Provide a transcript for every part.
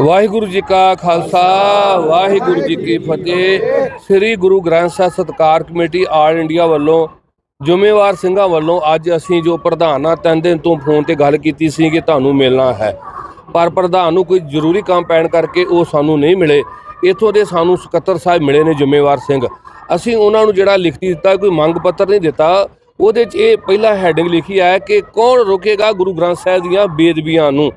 ਵਾਹਿਗੁਰੂ ਜੀ ਕਾ ਖਾਲਸਾ, ਵਾਹਿਗੁਰੂ ਜੀ ਕੀ ਫਤਿਹ। ਸ੍ਰੀ ਗੁਰੂ ਗ੍ਰੰਥ ਸਾਹਿਬ ਸਤਕਾਰ committee all India ਵੱਲੋਂ, ਜ਼ਿੰਮੇਵਾਰ ਸਿੰਘਾਂ ਵੱਲੋਂ ਅੱਜ ਅਸੀਂ ਜੋ ਪ੍ਰਧਾਨ ਨਾਲ ਤਿੰਨ ਦਿਨ ਤੋਂ ਫੋਨ ਤੇ ਗੱਲ ਕੀਤੀ ਸੀ ਕਿ ਤੁਹਾਨੂੰ ਮਿਲਣਾ ਹੈ। ਪਰ ਪ੍ਰਧਾਨ ਨੂੰ ਕੋਈ ਜ਼ਰੂਰੀ ਕੰਮ ਪੈਣ ਕਰਕੇ ਉਹ ਸਾਨੂੰ ਨਹੀਂ ਮਿਲੇ। ਇੱਥੋਂ ਦੇ ਸਾਨੂੰ ਸਕੱਤਰ ਸਾਹਿਬ ਮਿਲੇ ਨੇ ਜ਼ਿੰਮੇਵਾਰ ਸਿੰਘ। ਅਸੀਂ ਉਹਨਾਂ ਨੂੰ ਜਿਹੜਾ ਲਿਖਤੀ ਦਿੱਤਾ, ਕੋਈ ਮੰਗ ਪੱਤਰ ਨਹੀਂ ਦਿੱਤਾ। ਉਹਦੇ 'ਚ ਇਹ ਪਹਿਲਾ ਹੈਡਿੰਗ ਲਿਖੀ ਹੈ ਕਿ ਕੌਣ ਰੋਕੇਗਾ ਗੁਰੂ ਗ੍ਰੰਥ ਸਾਹਿਬ ਦੀਆਂ ਬੇਦਬੀਆਂ ਨੂੰ?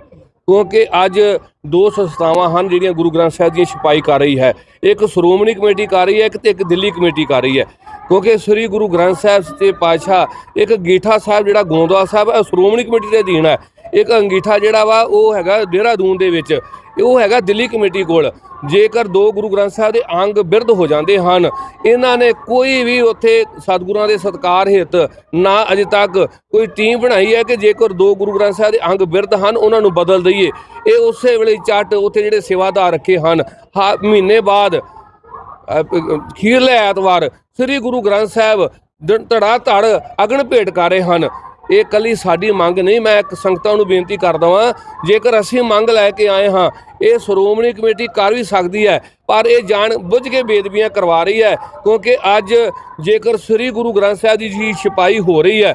ਕਿਉਂਕਿ ਅੱਜ ਦੋ ਸੰਸਥਾਵਾਂ ਹਨ ਜਿਹੜੀਆਂ ਗੁਰੂ ਗ੍ਰੰਥ ਸਾਹਿਬ ਦੀ ਛਪਾਈ ਕਰ ਰਹੀ ਹੈ। ਇੱਕ ਸ਼੍ਰੋਮਣੀ ਕਮੇਟੀ ਕਰ ਰਹੀ ਹੈ ਇੱਕ ਤੇ ਇੱਕ ਦਿੱਲੀ ਕਮੇਟੀ ਕਰ ਰਹੀ ਹੈ। ਕਿਉਂਕਿ ਸ੍ਰੀ ਗੁਰੂ ਗ੍ਰੰਥ ਸਾਹਿਬ 'ਤੇ ਪਾਤਸ਼ਾਹ, ਇੱਕ ਅੰਗੀਠਾ ਸਾਹਿਬ ਜਿਹੜਾ ਗੋਂਦਵਾ ਸਾਹਿਬ ਹੈ ਸ਼੍ਰੋਮਣੀ ਕਮੇਟੀ ਦੇ ਅਧੀਨ ਹੈ। ਇੱਕ ਅੰਗੀਠਾ ਜਿਹੜਾ ਵਾ, ਉਹ ਹੈਗਾ ਦੇਹਰਾਦੂਨ ਦੇ ਵਿੱਚ। ਉਹ ਹੈਗਾ ਦਿੱਲੀ ਕਮੇਟੀ ਕੋਲ। ਜੇਕਰ ਦੋ ਗੁਰੂ ਗ੍ਰੰਥ ਸਾਹਿਬ ਦੇ ਅੰਗ ਬਿਰਧ ਹੋ ਜਾਂਦੇ ਹਨ, ਇਹਨਾਂ ਨੇ ਕੋਈ ਵੀ ਉੱਥੇ ਸਤਿਗੁਰਾਂ ਦੇ ਸਤਕਾਰ ਹਿੱਤ ਨਾ ਅਜੇ ਤੱਕ ਕੋਈ ਟੀਮ ਬਣਾਈ ਹੈ ਕਿ ਜੇਕਰ ਦੋ ਗੁਰੂ ਗ੍ਰੰਥ ਸਾਹਿਬ ਦੇ ਅੰਗ ਬਿਰਧ ਹਨ, ਉਹਨਾਂ ਨੂੰ ਬਦਲ ਦਈਏ। ਇਹ ਉਸੇ ਵੇਲੇ ਚੱਟ ਉੱਥੇ ਜਿਹੜੇ ਸੇਵਾਦਾਰ ਰੱਖੇ ਹਨ। ਹਾ- ਮਹੀਨੇ ਬਾਅਦ ਖੀਰਲੇ ਐਤਵਾਰ ਸ੍ਰੀ ਗੁਰੂ ਗ੍ਰੰਥ ਸਾਹਿਬ ਦ- ਧੜਾ ਧੜ ਅਗਨ ਭੇਟ ਕਰ ਰਹੇ ਹਨ। ਇਹ ਕੱਲੀ ਸਾਡੀ ਮੰਗ ਨਹੀਂ, ਮੈਂ ਇੱਕ ਸੰਗਤਾਂ ਨੂੰ ਬੇਨਤੀ ਕਰਦਾ ਹਾਂ ਜੇਕਰ ਅਸੀਂ ਮੰਗ ਲੈ ਕੇ ਆਏ ਹਾਂ, ਇਹ ਸ਼੍ਰੋਮਣੀ ਕਮੇਟੀ ਕਰ ਵੀ ਸਕਦੀ ਹੈ, ਪਰ ਇਹ ਜਾਣ ਬੁੱਝ ਕੇ ਬੇਦਬੀਆਂ ਕਰਵਾ ਰਹੀ ਹੈ, ਕਿਉਂਕਿ ਅੱਜ ਜੇਕਰ ਸ੍ਰੀ ਗੁਰੂ ਗ੍ਰੰਥ ਸਾਹਿਬ ਦੀ ਜੀ ਛਪਾਈ ਹੋ ਰਹੀ ਹੈ,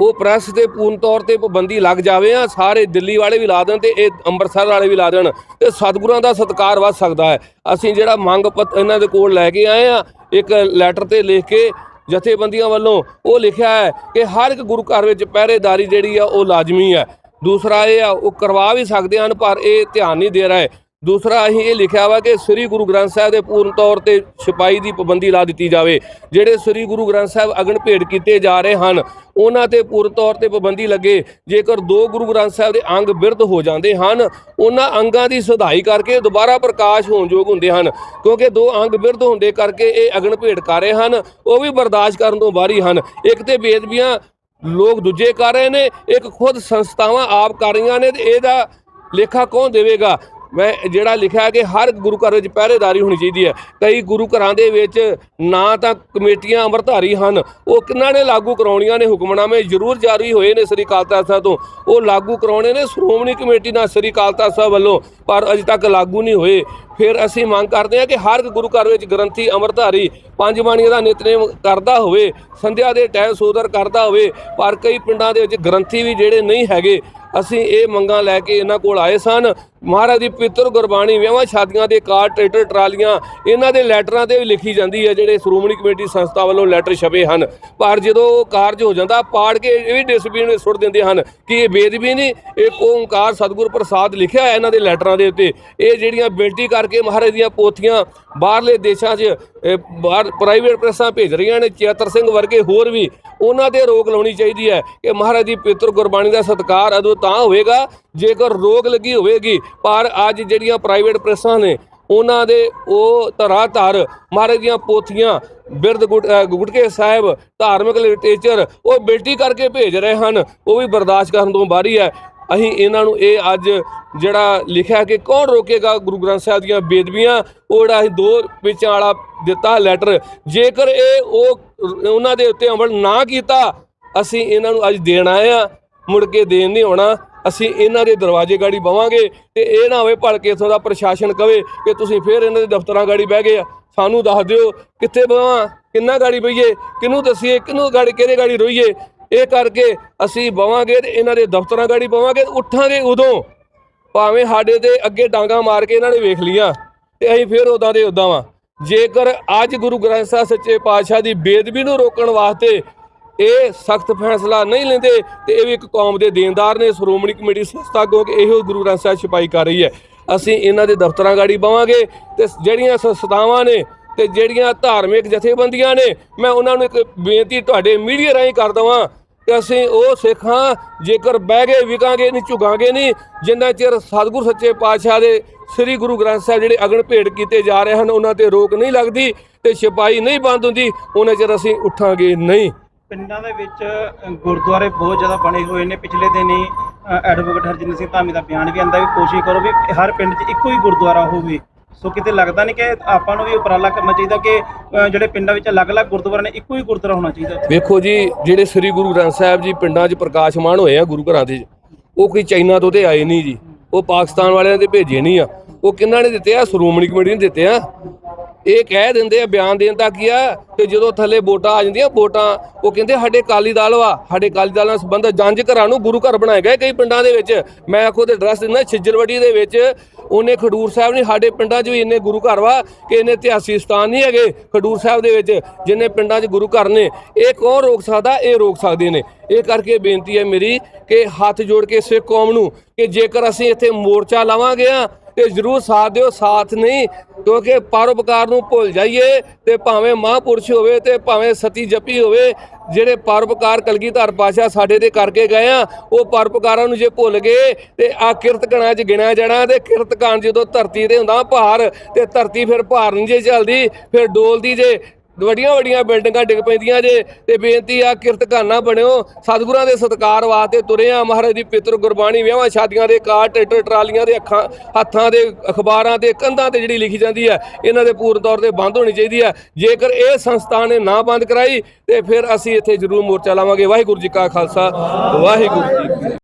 ਉਹ ਪ੍ਰੈਸ ਤੇ ਪੂਰਨ ਤੌਰ ਤੇ ਪਾਬੰਦੀ ਲੱਗ ਜਾਵੇ ਆ ਸਾਰੇ ਦਿੱਲੀ ਵਾਲੇ ਵੀ ਲਾ ਦੇਣ ਤੇ ਇਹ ਅੰਮ੍ਰਿਤਸਰ ਵਾਲੇ ਵੀ ਲਾ ਦੇਣ, ਤੇ ਸਤਿਗੁਰਾਂ ਦਾ ਸਤਕਾਰ ਵੱਧ ਸਕਦਾ ਹੈ। ਅਸੀਂ ਜਿਹੜਾ ਮੰਗ ਪੱਤ ਇਹਨਾਂ ਦੇ ਕੋਲ ਲੈ ਕੇ ਆਏ ਆ ਇੱਕ ਲੈਟਰ ਤੇ ਲਿਖ ਕੇ ਜਥੇਬੰਦੀਆਂ ਵੱਲੋਂ ਉਹ ਲਿਖਿਆ ਹੈ ਕਿ ਹਰ ਇੱਕ ਗੁਰੂ ਘਰ ਵਿੱਚ ਪਹਿਰੇਦਾਰੀ ਜਿਹੜੀ ਆ ਉਹ ਲਾਜ਼ਮੀ ਹੈ। ਦੂਸਰਾ ਇਹ ਆ, ਉਹ ਕਰਵਾ ਵੀ ਸਕਦੇ ਹਨ, ਪਰ ਇਹ ਧਿਆਨ ਨਹੀਂ ਦੇ ਰਹੇ। ਦੂਸਰਾ ਅਸੀਂ ਇਹ ਲਿਖਿਆ ਵਾ ਕਿ ਸ੍ਰੀ ਗੁਰੂ ਗ੍ਰੰਥ ਸਾਹਿਬ ਦੇ ਪੂਰਨ ਤੌਰ ਤੇ ਛਪਾਈ ਦੀ ਪਾਬੰਦੀ ਲਾ ਦਿੱਤੀ ਜਾਵੇ। ਜਿਹੜੇ ਸ੍ਰੀ ਗੁਰੂ ਗ੍ਰੰਥ ਸਾਹਿਬ ਅਗਨ ਭੇਟ ਕੀਤੇ ਜਾ ਰਹੇ ਹਨ, ਉਹਨਾਂ ਤੇ ਪੂਰਨ ਤੌਰ ਤੇ ਪਾਬੰਦੀ ਲੱਗੇ। ਜੇਕਰ ਦੋ ਗੁਰੂ ਗ੍ਰੰਥ ਸਾਹਿਬ ਦੇ ਅੰਗ ਬਿਰਧ ਹੋ ਜਾਂਦੇ ਹਨ, ਉਹਨਾਂ ਅੰਗਾਂ ਦੀ ਸੁਧਾਈ ਕਰਕੇ ਦੁਬਾਰਾ ਪ੍ਰਕਾਸ਼ ਹੋਣ ਯੋਗ ਹੁੰਦੇ ਹਨ। ਕਿਉਂਕਿ ਦੋ ਅੰਗ ਬਿਰਧ ਹੁੰਦੇ ਕਰਕੇ ਇਹ ਅਗਨ ਭੇਟ ਕਰ ਰਹੇ ਹਨ, ਉਹ ਵੀ ਬਰਦਾਸ਼ਤ ਕਰਨ ਤੋਂ ਬਾਹਰੀ ਹਨ। ਇੱਕ ਤੇ ਬੇਦਬੀਆਂ ਲੋਕ ਦੂਜੇ ਕਰ ਰਹੇ ਨੇ, ਇੱਕ ਖੁਦ ਸੰਸਥਾਵਾਂ ਆਪ ਕਰ ਰਹੀਆਂ ਨੇ ਤੇ ਇਹਦਾ ਲੇਖਾ ਕੌਣ ਦੇਵੇਗਾ? ਮੈਂ ਜਿਹੜਾ ਲਿਖਿਆ ਕਿ ਹਰ ਗੁਰੂ ਘਰ ਵਿੱਚ ਪਹਿਰੇਦਾਰੀ ਹੋਣੀ ਚਾਹੀਦੀ ਹੈ। ਕਈ ਗੁਰੂ ਘਰਾਂ ਦੇ ਵਿੱਚ ਨਾ ਤਾਂ ਕਮੇਟੀਆਂ ਅੰਮ੍ਰਿਤਧਾਰੀ ਹਨ। ਉਹ ਕਿੰਨਾਂ ਨੇ ਲਾਗੂ ਕਰਾਉਣੀਆਂ ਨੇ ਹੁਕਮਨਾਮੇ? ਜ਼ਰੂਰ ਜਾਰੀ ਹੋਏ ਨੇ ਸ੍ਰੀ ਅਕਾਲ ਤਖਤ ਸਾਹਿਬ ਤੋਂ। ਉਹ ਲਾਗੂ ਕਰਾਉਣੇ ਨੇ, ਸ਼੍ਰੋਮਣੀ ਕਮੇਟੀ ਨਾਲ ਸ੍ਰੀ ਅਕਾਲ ਤਖਤ ਸਾਹਿਬ ਵੱਲੋਂ, ਪਰ ਅਜੇ ਤੱਕ ਲਾਗੂ ਨਹੀਂ ਹੋਏ। ਫਿਰ ਅਸੀਂ ਮੰਗ ਕਰਦੇ ਹਾਂ ਕਿ ਹਰ ਇੱਕ ਗੁਰੂ ਘਰ ਵਿੱਚ ਗ੍ਰੰਥੀ ਅੰਮ੍ਰਿਤਧਾਰੀ ਪੰਜ ਬਾਣੀਆਂ ਦਾ ਨਿਤਨੇਮ ਕਰਦਾ ਹੋਵੇ, ਸੰਧਿਆ ਦੇ ਟਾਈਮ ਸੋਦਰ ਕਰਦਾ ਹੋਵੇ, ਪਰ ਕਈ ਪਿੰਡਾਂ ਦੇ ਵਿੱਚ ਗ੍ਰੰਥੀ ਵੀ ਜਿਹੜੇ ਨਹੀਂ ਹੈਗੇ, ਅਸੀਂ ਇਹ ਮੰਗਾਂ ਲੈ ਕੇ ਇਹਨਾਂ ਕੋਲ ਆਏ ਸਨ। ਮਹਾਰਾਜ ਦੀ ਪਿੱਤਰ ਗੁਰਬਾਣੀ ਵਿਆਹਾਂ ਸ਼ਾਦੀਆਂ ਦੇ ਕਾਰ ਟਰੈਕਟਰ, ਟਰਾਲੀਆਂ, ਇਹਨਾਂ ਦੇ ਲੈਟਰਾਂ ਤੇ ਵੀ ਲਿਖੀ ਜਾਂਦੀ ਹੈ, ਜਿਹੜੇ ਸ਼੍ਰੋਮਣੀ ਕਮੇਟੀ ਸੰਸਥਾ ਵੱਲੋਂ ਲੈਟਰ ਛਪੇ ਹਨ। ਪਰ ਜਦੋਂ ਉਹ ਕਾਰਜ ਹੋ ਜਾਂਦਾ, ਪਾੜ ਕੇ ਇਹ ਵੀ ਡਿਸਪਲਿਨ ਵਿੱਚ ਸੁੱਟ ਦਿੰਦੇ ਹਨ ਕਿ ਇਹ ਬੇਦਬੀ ਨਹੀਂ, ਇੱਕ ਓੰਕਾਰ ਸਤਿਗੁਰ ਪ੍ਰਸਾਦ ਲਿਖਿਆ ਹੈ ਇਹਨਾਂ ਦੇ ਲੈਟਰਾਂ ਦੇ ਉੱਤੇ। ਇਹ ਜਿਹੜੀਆਂ ਬੇਨਤੀ ਕਰ ਕਰਕੇ ਮਹਾਰਾਜ ਦੀਆਂ ਪੋਥੀਆਂ ਬਾਹਰਲੇ ਦੇਸ਼ਾਂ 'ਚ ਬਾਹਰ ਪ੍ਰਾਈਵੇਟ ਪ੍ਰੈਸਾਂ ਭੇਜ ਰਹੀਆਂ ਨੇ, ਚੇਤਰ ਸਿੰਘ ਵਰਗੇ ਹੋਰ ਵੀ ਉਹਨਾਂ ਤੇ ਰੋਕ ਲਾਉਣੀ ਚਾਹੀਦੀ ਹੈ ਕਿ ਮਹਾਰਾਜ ਦੀ ਪਿੱਤਰ ਗੁਰਬਾਣੀ ਦਾ ਸਤਕਾਰ ਅਦੋਂ ਤਾਂ ਹੋਵੇਗਾ, ਜੇਕਰ ਰੋਕ ਲੱਗੀ ਹੋਵੇਗੀ। ਪਰ ਅੱਜ ਜਿਹੜੀਆਂ ਪ੍ਰਾਈਵੇਟ ਪ੍ਰੈਸਾਂ ਨੇ, ਉਹਨਾਂ ਦੇ ਉਹ ਧਰਾ ਧਰ ਮਹਾਰਾਜ ਦੀਆਂ ਪੋਥੀਆਂ, ਬਿਰਧ ਗੁਟਕੇ ਸਾਹਿਬ, ਧਾਰਮਿਕ ਲਿਟਰੇਚਰ ਉਹ ਬੇਟੀ ਕਰਕੇ ਭੇਜ ਰਹੇ ਹਨ, ਉਹ ਵੀ ਬਰਦਾਸ਼ਤ ਕਰਨ ਤੋਂ ਬਾਹਰੀ ਹੈ। ਅਸੀਂ ਇਹਨਾਂ ਨੂੰ ਇਹ ਅੱਜ ਜਿਹੜਾ ਲਿਖਿਆ ਕਿ ਕੌਣ ਰੋਕੇਗਾ ਗੁਰੂ ਗ੍ਰੰਥ ਸਾਹਿਬ ਦੀਆਂ ਬੇਦਬੀਆਂ ਉਹ ਜਿਹੜਾ ਅਸੀਂ ਦੋ ਵਿਚਾਂ ਵਾਲਾ ਦਿੱਤਾ ਲੈਟਰ ਜੇਕਰ ਇਹ ਉਹ ਉਹਨਾਂ ਦੇ ਉੱਤੇ ਅਮਲ ਨਾ ਕੀਤਾ, ਅਸੀਂ ਇਹਨਾਂ ਨੂੰ ਅੱਜ ਦੇਣ ਆਏ ਆ ਮੁੜ ਕੇ ਦੇਣ ਨਹੀਂ ਆਉਣਾ, ਅਸੀਂ ਇਹਨਾਂ ਦੇ ਦਰਵਾਜ਼ੇ ਗਾੜੀ ਬਵਾਂਗੇ ਤੇ ਇਹ ਨਾ ਹੋਵੇ ਭਲਕੇ ਇਥੋਂ ਦਾ ਪ੍ਰਸ਼ਾਸਨ ਕਵੇ ਕਿ ਤੁਸੀਂ ਫੇਰ ਇਹਨਾਂ ਦੇ ਦਫ਼ਤਰਾਂ ਗਾੜੀ ਬਹਿ ਗਏ ਆ। ਸਾਨੂੰ ਦੱਸ ਦਿਓ ਕਿੱਥੇ ਬਵਾਂ, ਕਿੰਨਾ ਗਾੜੀ ਬਈਏ, ਕਿਹਨੂੰ ਦਸੀਏ, ਕਿਹਨੂੰ ਗਾੜੀ ਕਿਹਦੇ ਗਾੜੀ ਰੋਈਏ? ਇਹ ਕਰਕੇ ਅਸੀਂ ਬਵਾਂਗੇ ਤੇ ਇਹਨਾਂ ਦੇ ਦਫ਼ਤਰਾਂ ਗਾੜੀ ਬਵਾਂਗੇ, ਉੱਠਾਂਗੇ ਉਦੋਂ। ਭਾਵੇਂ ਸਾਡੇ ਤੇ ਅੱਗੇ ਡਾਂਗਾ ਮਾਰ ਕੇ ਇਹਨਾਂ ਨੇ ਵੇਖ ਲੀਆਂ ਤੇ ਅਸੀਂ ਫਿਰ ਉਦਾਂ ਦੇ ਉਦਾਂ ਵਾਂ। ਜੇਕਰ ਅੱਜ ਗੁਰੂ ਗ੍ਰੰਥ ਸਾਹਿਬ ਸੱਚੇ ਪਾਤਸ਼ਾਹ ਦੀ ਬੇਦਬੀ ਨੂੰ ਰੋਕਣ ਵਾਸਤੇ ਇਹ ਸਖਤ ਫੈਸਲਾ ਨਹੀਂ ਲੈਂਦੇ, ਤੇ ਇਹ ਵੀ ਇੱਕ ਕੌਮ ਦੇ ਦੇਣਦਾਰ ਨੇ, ਸ਼੍ਰੋਮਣੀ ਕਮੇਟੀ ਸੰਸਥਾ ਕਿਉਂਕਿ ਇਹੋ ਗੁਰੂ ਗ੍ਰੰਥ ਸਾਹਿਬ ਛਪਾਈ ਕਰ ਰਹੀ ਹੈ। ਅਸੀਂ ਇਹਨਾਂ ਦੇ ਦਫ਼ਤਰਾਂ ਗਾੜੀ ਬਵਾਂਗੇ ਤੇ ਜਿਹੜੀਆਂ ਸੰਸਥਾਵਾਂ ਨੇ ਤੇ ਜਿਹੜੀਆਂ ਧਾਰਮਿਕ ਜਥੇਬੰਦੀਆਂ ਨੇ, ਮੈਂ ਉਹਨਾਂ ਨੂੰ ਇੱਕ ਬੇਨਤੀ ਤੁਹਾਡੇ ਮੀਡੀਆ ਰਾਹੀਂ ਕਰ ਦਵਾਂ ਕਿ ਅਸੀਂ ਉਹ ਸਿੱਖਾਂ ਜੇਕਰ ਬਹਿ ਗਏ ਵਿਕਾਂਗੇ ਨਹੀਂ, ਝੁਕਾਂਗੇ ਨਹੀਂ, ਜਿੰਨਾ ਚਿਰ ਸਤਿਗੁਰ ਸੱਚੇ ਪਾਤਸ਼ਾਹ ਦੇ ਸ੍ਰੀ ਗੁਰੂ ਗ੍ਰੰਥ ਸਾਹਿਬ ਜਿਹੜੇ ਅਗਨ ਭੇਟ ਕੀਤੇ ਜਾ ਰਹੇ ਹਨ, ਉਹਨਾਂ ਤੇ ਰੋਕ ਨਹੀਂ ਲੱਗਦੀ ਤੇ ਛਪਾਈ ਨਹੀਂ ਬੰਦ ਹੁੰਦੀ, ਉਹਨਾਂ ਚਿਰ ਅਸੀਂ ਉੱਠਾਂਗੇ ਨਹੀਂ। ਪਿੰਡਾਂ ਦੇ ਵਿੱਚ ਗੁਰਦੁਆਰੇ ਬਹੁਤ ਜ਼ਿਆਦਾ ਬਣੇ ਹੋਏ ਨੇ ਪਿਛਲੇ ਦਿਨ। ਹੀ ਐਡਵੋਕੇਟ ਹਰਜਿੰਦਰ ਸਿੰਘ ਧਾਮੀ ਦਾ ਬਿਆਨ ਵੀ ਆਂਦਾ ਵੀ ਕੋਸ਼ਿਸ਼ ਕਰੋ ਵੀ ਹਰ ਪਿੰਡ 'ਚ ਇੱਕੋ ਹੀ ਗੁਰਦੁਆਰਾ ਹੋਵੇ। ਸੋ ਕਿਤੇ ਲੱਗਦਾ ਨਹੀਂ ਕਿ ਆਪਾਂ ਨੂੰ ਵੀ ਉਪਰਾਲਾ ਕਰਨਾ ਚਾਹੀਦਾ ਕਿ ਜਿਹੜੇ ਪਿੰਡਾਂ ਵਿੱਚ ਅਲੱਗ-ਅਲੱਗ ਗੁਰਦੁਆਰੇ ਨੇ, ਇੱਕੋ ਹੀ ਗੁਰਦੁਆਰਾ ਹੋਣਾ ਚਾਹੀਦਾ। ਵੇਖੋ ਜੀ, ਜਿਹੜੇ ਸ੍ਰੀ ਗੁਰੂ ਗ੍ਰੰਥ ਸਾਹਿਬ ਜੀ ਪਿੰਡਾਂ 'ਚ ਪ੍ਰਕਾਸ਼ਮਾਨ ਹੋਏ ਆ ਗੁਰੂ ਘਰਾਂ ਦੇ, ਉਹ ਕੋਈ ਚਾਈਨਾ ਤੋਂ ਤੇ ਆਏ ਨਹੀਂ ਜੀ। ਉਹ ਪਾਕਿਸਤਾਨ ਵਾਲਿਆਂ ਦੇ ਭੇਜੇ ਨਹੀਂ ਆ। ਉਹ ਕਿੰਨਾਂ ਨੇ ਦਿੱਤੇ ਆ? ਸ਼੍ਰੋਮਣੀ ਕਮੇਟੀ ਨੇ ਦਿੱਤੇ ਆ। ਇਹ ਕਹਿ ਦਿੰਦੇ ਆ, ਬਿਆਨ ਦੇਣ ਦਾ ਕੀ ਆ? ਤੇ ਜਦੋਂ ਥੱਲੇ ਵੋਟਾਂ ਆ ਜਾਂਦੀਆਂ, ਵੋਟਾਂ, ਉਹ ਕਹਿੰਦੇ ਸਾਡੇ ਕਾਲੀ ਦਲ ਵਾ, ਸਾਡੇ ਕਾਲੀ ਦਲ ਨਾਲ ਸੰਬੰਧ ਜੰਜ ਘਰਾਂ ਨੂੰ ਗੁਰੂ ਘਰ ਬਣਾਏ ਗਏ ਕਈ ਪਿੰਡਾਂ ਦੇ ਵਿੱਚ। ਮੈਂ ਖੁਦ ਐਡਰੈਸ ਦਿੰਦਾ ਛਿੱਜਰਵੜੀ ਦੇ ਵਿੱਚ। ਉਹਨੇ ਖਡੂਰ ਸਾਹਿਬ ਨੇ ਸਾਡੇ ਪਿੰਡਾਂ 'ਚ ਵੀ ਇੰਨੇ ਗੁਰੂ ਘਰ ਵਾ ਕਿ ਇੰਨੇ ਇਤਿਹਾਸੀ ਸਥਾਨ ਨਹੀਂ ਹੈਗੇ ਖਡੂਰ ਸਾਹਿਬ ਦੇ ਵਿੱਚ, ਜਿੰਨੇ ਪਿੰਡਾਂ 'ਚ ਗੁਰੂ ਘਰ ਨੇ। ਇਹ ਕੌਣ ਰੋਕ ਸਕਦਾ? ਇਹ ਰੋਕ ਸਕਦੇ ਨੇ। ਇਹ ਕਰਕੇ ਬੇਨਤੀ ਹੈ ਮੇਰੀ ਕਿ ਹੱਥ ਜੋੜ ਕੇ ਸਿੱਖ ਕੌਮ ਨੂੰ ਕਿ ਜੇਕਰ ਅਸੀਂ ਇੱਥੇ ਮੋਰਚਾ ਲਾਵਾਂਗੇ ਆ ਤੇ ਜਰੂਰ ਸਾਥ ਦਿਓ, ਸਾਥ ਨਹੀਂ, ਕਿਉਂਕਿ ਪਰਉਪਕਾਰ ਨੂੰ ਭੁੱਲ ਜਾਈਏ ਤੇ ਭਾਵੇਂ ਮਹਾਂਪੁਰਸ਼ ਹੋਵੇ ਤੇ ਭਾਵੇਂ ਸਤੀ ਜਪੀ ਹੋਵੇ, ਜਿਹੜੇ ਪਰਉਪਕਾਰ ਕਲਗੀਧਰ ਪਾਸ਼ਾ ਸਾਡੇ ਤੇ ਕਰਕੇ ਗਏ ਆ, ਉਹ ਪਰਉਪਕਾਰਾਂ ਨੂੰ ਜੇ ਭੁੱਲ ਗਏ ਤੇ ਆ ਕਿਰਤਕਣਾ 'ਚ ਗਿਣਿਆ ਜਾਣਾ ਤੇ ਕਿਰਤਕਾਨ ਜਦੋਂ ਧਰਤੀ ਤੇ ਹੁੰਦਾ ਭਾਰ, ਤੇ ਧਰਤੀ ਫਿਰ ਭਾਰ ਨਹੀਂ ਜੇ ਚੱਲਦੀ, ਫਿਰ ਡੋਲਦੀ ਜੇ ਵੱਡੀਆਂ ਵੱਡੀਆਂ ਬਿਲਡਿੰਗਾਂ ਡਿੱਗ ਪੈਂਦੀਆਂ ਜੇ, ਤੇ ਬੇਨਤੀ ਆ ਕਿਰਤਕਾਨਾ ਬਣਿਓ। ਸਤਿਗੁਰਾਂ ਦੇ ਸਤਕਾਰ ਵਾਸਤੇ ਤੁਰੇ ਆ, ਮਹਾਰਾਜ ਦੀ ਪਿੱਤਰ ਗੁਰਬਾਣੀ ਵਿਆਹਾਂ, ਸ਼ਾਦੀਆਂ ਦੇ ਕਾਰ, ਟਰੈਕਟਰ, ਟਰਾਲੀਆਂ ਦੇ ਅੱਖਾਂ, ਹੱਥਾਂ ਦੇ ਅਖਬਾਰਾਂ ਦੇ ਕੰਧਾਂ ਤੇ ਜਿਹੜੀ ਲਿਖੀ ਜਾਂਦੀ ਹੈ, ਇਹਨਾਂ ਦੇ ਪੂਰਨ ਤੌਰ ਤੇ ਬੰਦ ਹੋਣੀ ਚਾਹੀਦੀ ਹੈ। ਜੇਕਰ ਇਹ ਸੰਸਥਾ ਨੇ ਨਾ ਬੰਦ ਕਰਾਈ, ਤੇ ਫਿਰ ਅਸੀਂ ਇੱਥੇ ਜ਼ਰੂਰ ਮੋਰਚਾ ਲਾਵਾਂਗੇ। ਵਾਹਿਗੁਰੂ ਜੀ ਕਾ ਖਾਲਸਾ, ਵਾਹਿਗੁਰੂ ਜੀ